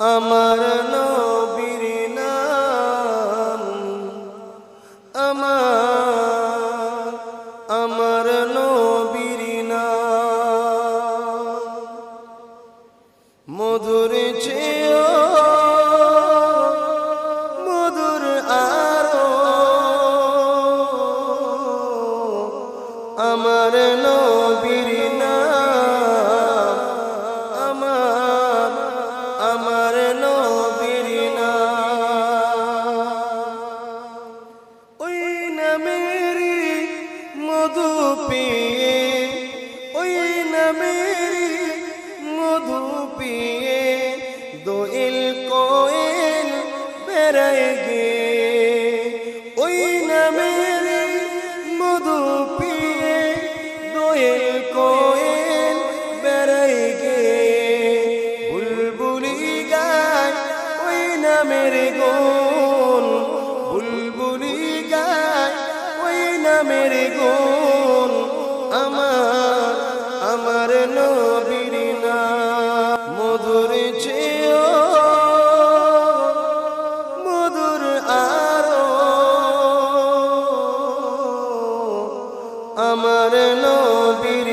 আমার নবীর নাম আমার আমার নবীর নাম। মধুর চেয়ে মধুর আর আমার নবীর নামেরি মধু পিয়ে, ওই নামেরি মধু পিয়ে দোয়েল কোয়েল বেড়ায় গে ওই নামেরি মধু পিয়ে দোয়েল কোয়েল বেড়ায় গে বুলবুলি গায় ওই নামের গো নামের গুণ আমার আমার নবীর নাম। মধুর চেয়েও মধুর আরও। আমার নবীর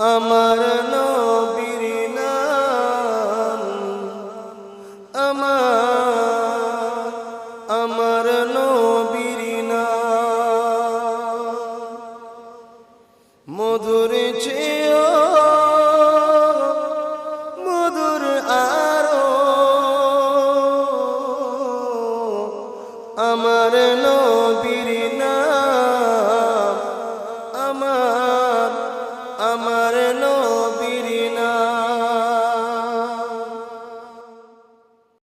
আমার নবীর নাম আমার আমার নবীর নাম। মধুর চেয়ে মধুর আর আমার নবীর